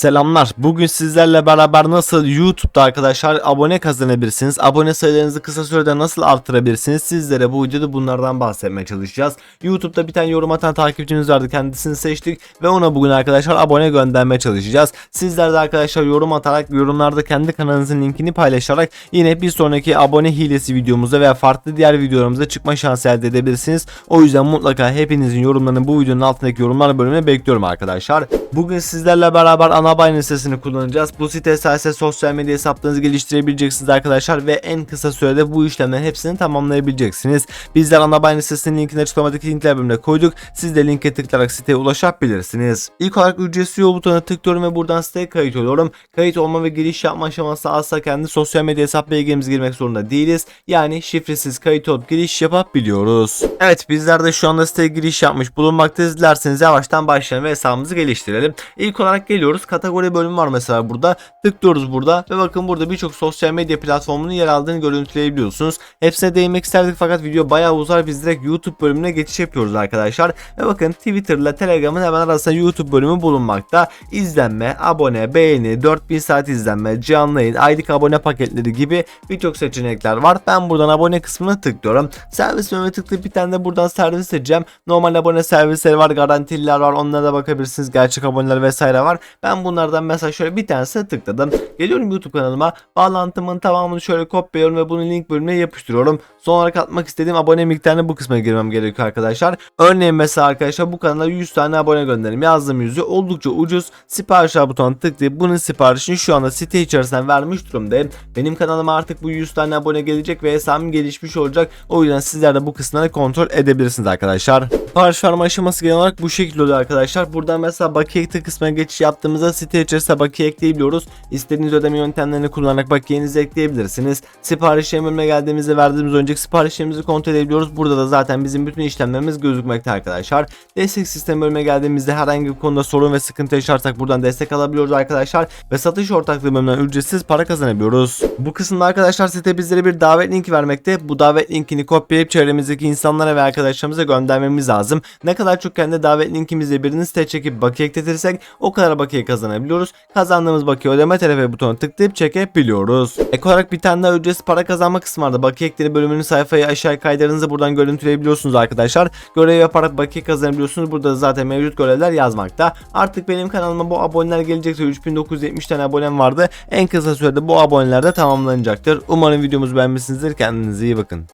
Selamlar. Bugün sizlerle beraber nasıl YouTube'da arkadaşlar abone kazanabilirsiniz, abone sayılarınızı kısa sürede nasıl arttırabilirsiniz sizlere bu videoda bunlardan bahsetmeye çalışacağız. YouTube'da bir tane yorum atan takipçimiz vardı kendisini seçtik ve ona bugün arkadaşlar abone göndermeye çalışacağız. Sizler de arkadaşlar yorum atarak yorumlarda kendi kanalınızın linkini paylaşarak yine bir sonraki abone hilesi videomuzda veya farklı diğer videolarımızda çıkma şansı elde edebilirsiniz. O yüzden mutlaka hepinizin yorumlarını bu videonun altındaki yorumlar bölümüne bekliyorum arkadaşlar. Bugün sizlerle beraber Anabayne sitesini kullanacağız. Bu site sayesinde sosyal medya hesaplarınızı geliştirebileceksiniz arkadaşlar ve en kısa sürede bu işlemlerin hepsini tamamlayabileceksiniz. Bizler Anabayne sitesinin linkini açıklamadaki linkler bölümüne koyduk. Siz de linke tıklayarak siteye ulaşabilirsiniz. İlk olarak ücretsiz üye butonuna tıklıyorum ve buradan siteye kayıt oluyorum. Kayıt olma ve giriş yapma aşaması asla kendi sosyal medya hesap bilgimizi girmek zorunda değiliz. Yani şifresiz kayıt olup giriş yapabiliyoruz. Evet bizler de şu anda siteye giriş yapmış bulunmaktayız. Dilerseniz yavaştan başlayalım ve hesabımızı geliştirelim. İlk olarak geliyoruz. Kategori bölümü var mesela burada. Tıklıyoruz burada ve bakın burada birçok sosyal medya platformunun yer aldığını görüntüleyebiliyorsunuz. Hepsine değinmek isterdik fakat video bayağı uzar. Biz direkt YouTube bölümüne geçiş yapıyoruz arkadaşlar. Ve bakın Twitter ile Telegram'ın hemen arasında YouTube bölümü bulunmakta. İzlenme, abone, beğeni, 4000 saat izlenme, canlı yayın, aylık abone paketleri gibi birçok seçenekler var. Ben buradan abone kısmına tıklıyorum. Servis bölümüne tıklayıp bir tane de buradan servis seçeceğim. Normal abone servisleri var, garantililer var. Onlara da bakabilirsiniz. Gerçek aboneler vesaire var. Ben bunlardan mesela şöyle bir tanesine tıkladım. Geliyorum YouTube kanalıma. Bağlantımın tamamını şöyle kopyalıyorum ve bunu link bölümüne yapıştırıyorum. Son olarak atmak istediğim abone miktarını bu kısma girmem gerekiyor arkadaşlar. Örneğin mesela arkadaşlar bu kanala 100 tane abone gönderim. Yazdığım yüzü oldukça ucuz. Sipariş butonuna tıklayıp bunun siparişini şu anda site içerisinden vermiş durumdayım. Benim kanalıma artık bu 100 tane abone gelecek ve hesabım gelişmiş olacak. O yüzden sizler de bu kısımları kontrol edebilirsiniz arkadaşlar. Sipariş verme aşaması genel olarak bu şekilde oluyor arkadaşlar. Buradan mesela bakiye kısmına geçiş yaptığımızda site içerisinde bakiye ekleyebiliyoruz. İstediğiniz ödeme yöntemlerini kullanarak bakiyenizi ekleyebilirsiniz. Sipariş bölümüne geldiğimizde verdiğimiz önceki siparişlerimizi kontrol edebiliyoruz. Burada da zaten bizim bütün işlemlerimiz gözükmekte arkadaşlar. Destek sistemi bölümüne geldiğimizde herhangi bir konuda sorun ve sıkıntı yaşarsak buradan destek alabiliyoruz arkadaşlar. Ve satış ortaklığı bölümünden ücretsiz para kazanabiliyoruz. Bu kısımda arkadaşlar site bizlere bir davet linki vermekte. Bu davet linkini kopyalayıp çevremizdeki insanlara ve arkadaşlarımıza göndermemiz lazım. Ne kadar çok kendi davet linkimizle birini site çekip bakiye ekletirsek o kadar bakiye kazanabiliyoruz. Kazandığımız bakiye ödeme tarafa butonuna tıklayıp çekebiliyoruz. Ek olarak bir tane daha ücretsiz para kazanma kısmı vardı. Bakiye ekleri bölümünün sayfayı aşağı kaydırdığınızda buradan görüntüleyebiliyorsunuz arkadaşlar. Görev yaparak bakiye kazanabiliyorsunuz. Burada da zaten mevcut görevler yazmakta. Artık benim kanalıma bu aboneler gelecekse 3970 tane abonem vardı. En kısa sürede bu aboneler de tamamlanacaktır. Umarım videomuzu beğenmişsinizdir. Kendinize iyi bakın.